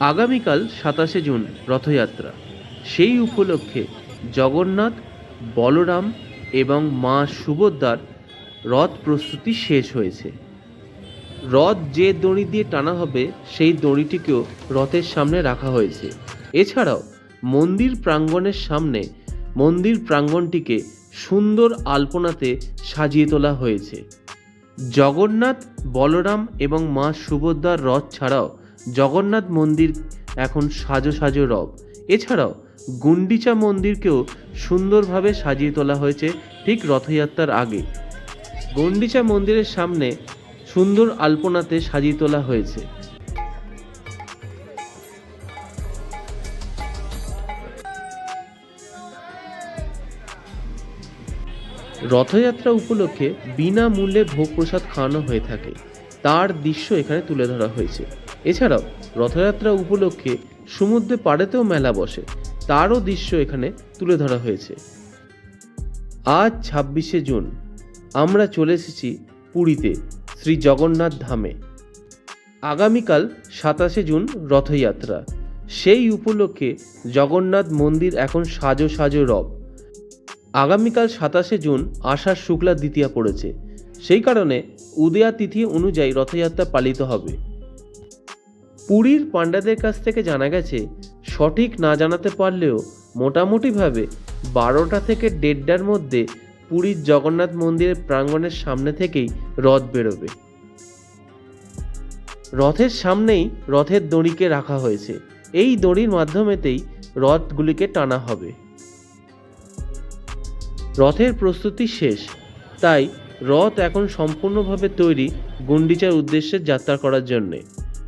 আগামীকাল সাতাশে জুন রথযাত্রা। সেই উপলক্ষে জগন্নাথ, বলরাম এবং মা সুভদ্রার রথ প্রস্তুতি শেষ হয়েছে। রথ যে দড়ি দিয়ে টানা হবে, সেই দড়িটিকেও রথের সামনে রাখা হয়েছে। এছাড়াও মন্দির প্রাঙ্গণের সামনে মন্দির প্রাঙ্গণটিকে সুন্দর আলপনাতে সাজিয়ে তোলা হয়েছে। জগন্নাথ, বলরাম এবং মা সুভদ্রার রথ ছাড়াও জগন্নাথ মন্দির এখন সাজো সাজো রব। এছাড়াও গুন্ডিচা মন্দিরকেও সুন্দরভাবে সাজিয়ে তোলা হয়েছে ঠিক রথযাত্রার আগে। গন্ডিচা মন্দিরের সামনে সুন্দর আলপনাতে সাজিয়ে তোলা হয়েছে। রথযাত্রা উপলক্ষে বিনামূল্যে ভোগ প্রসাদ খাওয়ানো হয়ে থাকে। তার দৃশ্য এখানে তুলে ধরা হয়েছে। এছাড়াও রথযাত্রা উপলক্ষে সমুদ্রে পাড়েতেও মেলা বসে, তারও দৃশ্য এখানে তুলে ধরা হয়েছে। আজ ছাব্বিশে জুন, আমরা চলে এসেছি পুরীতে, শ্রী জগন্নাথ ধামে। আগামীকাল সাতাশে জুন রথযাত্রা। সেই উপলক্ষে জগন্নাথ মন্দির এখন সাজো সাজো রব। আগামীকাল সাতাশে জুন আষাঢ় শুক্লা দ্বিতীয়া পড়েছে। সেই কারণে উদয়া তিথি অনুযায়ী রথযাত্রা পালিত হবে। পুরীর পাণ্ডাদের কাছ থেকে জানা গেছে, সঠিক না জানাতে পারলেও মোটামুটিভাবে বারোটা থেকে দেড়টার মধ্যে পুরীর জগন্নাথ মন্দিরের প্রাঙ্গণের সামনে থেকেই রথ বেরোবে। রথের সামনেই রথের দড়িকে রাখা হয়েছে। এই দড়ির মাধ্যমেতেই রথগুলিকে টানা হবে। রথের প্রস্তুতি শেষ, তাই রথ এখন সম্পূর্ণভাবে তৈরি গুন্ডিচার উদ্দেশ্যে যাত্রা করার জন্যে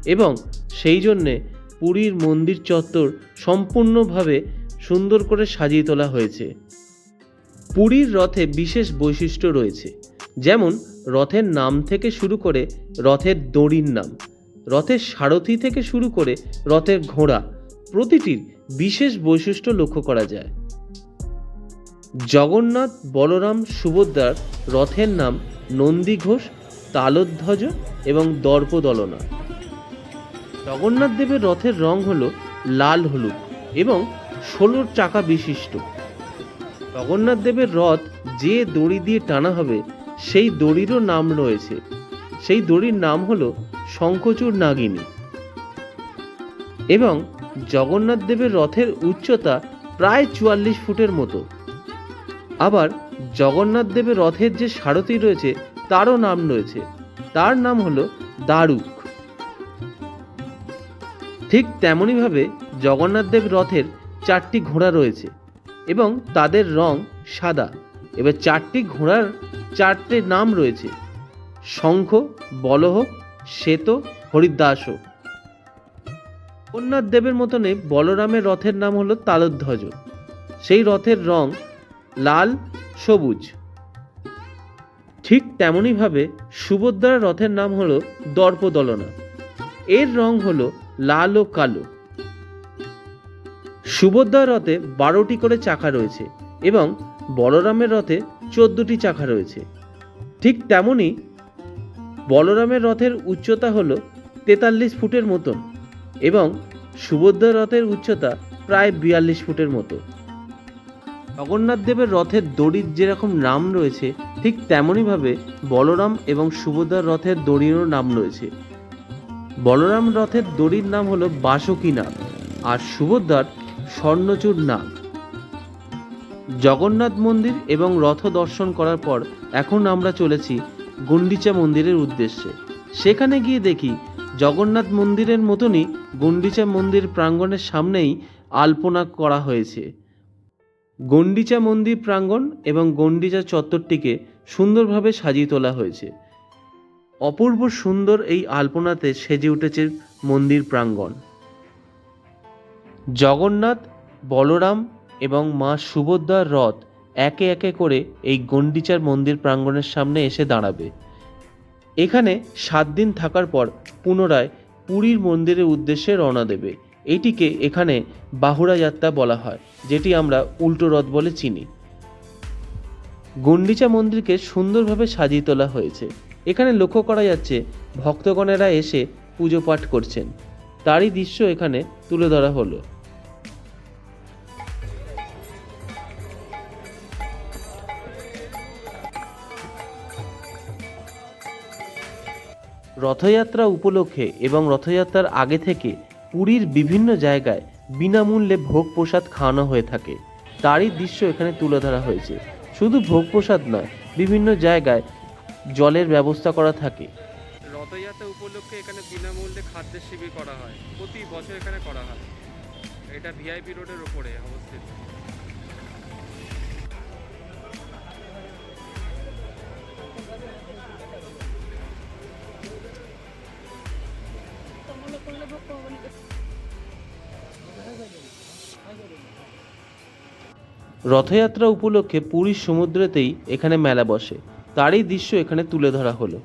এবং সেই জন্যে পুরীর মন্দির চত্বর সম্পূর্ণভাবে সুন্দর করে সাজিয়ে তোলা হয়েছে। পুরীর রথে বিশেষ বৈশিষ্ট্য রয়েছে, যেমন রথের নাম থেকে শুরু করে রথের দড়ির নাম, রথের সারথি থেকে শুরু করে রথের ঘোড়া, প্রতিটির বিশেষ বৈশিষ্ট্য লক্ষ্য করা যায়। জগন্নাথ বলরাম সুভদ্রার রথের নাম নন্দী ঘোষ, তালোধ্বজ এবং দর্পদলনা। জগন্নাথ দেবের রথের রং হল লাল হলুদ এবং ষোলোর চাকা বিশিষ্ট। জগন্নাথ দেবের রথ যে দড়ি দিয়ে টানা হবে, সেই দড়িরও নাম রয়েছে। সেই দড়ির নাম হল শঙ্কচুর নাগিনী। এবং জগন্নাথ দেবের রথের উচ্চতা প্রায় চুয়াল্লিশ ফুটের মতো। আবার জগন্নাথ দেবের রথের যে সারথি রয়েছে, তারও নাম রয়েছে। তার নাম হলো দারুক ঠিক তেমনইভাবে জগন্নাথ দেব রথের চারটি ঘোড়া রয়েছে এবং তাদের রং সাদা। এবার চারটি ঘোড়ার চারটে নাম রয়েছে, শঙ্খ, বলহ, শ্বেত হরিদাসও জগন্নাথ দেবের মতনে বলরামের রথের নাম হলো তালধ্বজ। সেই রথের রং লাল, সবুজ। ঠিক তেমনইভাবে সুভদ্রার রথের নাম হলো দর্পদলনা। এর রং হলো লাল ও কালো। সুভদ্রার রথে বারোটি করে চাকা রয়েছে এবং বলরামের রথে চোদ্দটি চাকা রয়েছে। ঠিক তেমনই বলরামের রথের উচ্চতা হল তেতাল্লিশ ফুটের মতন এবং সুভদ্রার রথের উচ্চতা প্রায় বিয়াল্লিশ ফুটের মতো। জগন্নাথ দেবের রথের দড়ির যেরকম নাম রয়েছে, ঠিক তেমনইভাবে বলরাম এবং সুভদ্রার রথের দড়িরও নাম রয়েছে। বলরাম রথের দড়ির নাম হলো বাসকী নাগ আর সুভদ্রার স্বর্ণচূড় নাগ। জগন্নাথ মন্দির এবং রথ দর্শন করার পর এখন আমরা চলেছি গুন্ডিচা মন্দিরের উদ্দেশ্যে। সেখানে গিয়ে দেখি জগন্নাথ মন্দিরের মতনই গুন্ডিচা মন্দির প্রাঙ্গণের সামনেই আলপনা করা হয়েছে। গন্ডিচা মন্দির প্রাঙ্গণ এবং গন্ডিচা চত্বরটিকে সুন্দরভাবে সাজিয়ে তোলা হয়েছে। অপূর্ব সুন্দর এই আলপনাতে সেজে উঠেছে মন্দির প্রাঙ্গণ। জগন্নাথ, বলরাম এবং মা সুভদ্রার রথ একে একে করে এই গন্ডিচার মন্দির প্রাঙ্গণের সামনে এসে দাঁড়াবে। এখানে সাত দিন থাকার পর পুনরায় পুরীর মন্দিরের উদ্দেশ্যে রওনা দেবে। এটিকে এখানে বাহুড়া যাত্রা বলা হয়, যেটি আমরা উল্টো রথ বলে চিনি। গুন্ডিচা মন্দিরকে সুন্দরভাবে সাজিয়ে তোলা হয়েছে। এখানে লক্ষ্য করা যাচ্ছে ভক্তগণেরা এসে পুজো পাঠ করছেন। তারই দৃশ্য এখানে তুলে ধরা হলো। রথযাত্রা উপলক্ষে এবং রথযাত্রার আগে থেকে পুরীর বিভিন্ন জায়গায় বিনামূল্যে ভোগ প্রসাদ খাওয়ানো হয়ে থাকে। তারই দৃশ্য এখানে তুলে ধরা হয়েছে। শুধু ভোগ প্রসাদ নয়, বিভিন্ন জায়গায় জলের ব্যবস্থা করা থাকে। রথযাত্রা উপলক্ষে এখানে বিনামূল্যে খাদ্যের শিবির করা হয়। প্রতি বছর এখানে করা হয়। এটা ভিআইপি রোডের ওপরে অবস্থিত। রথযাত্রা উপলক্ষে পুরীর সমুদ্রেতেই এখানে মেলা বসে। তারই দৃশ্য এখানে তুলে ধরা হলো।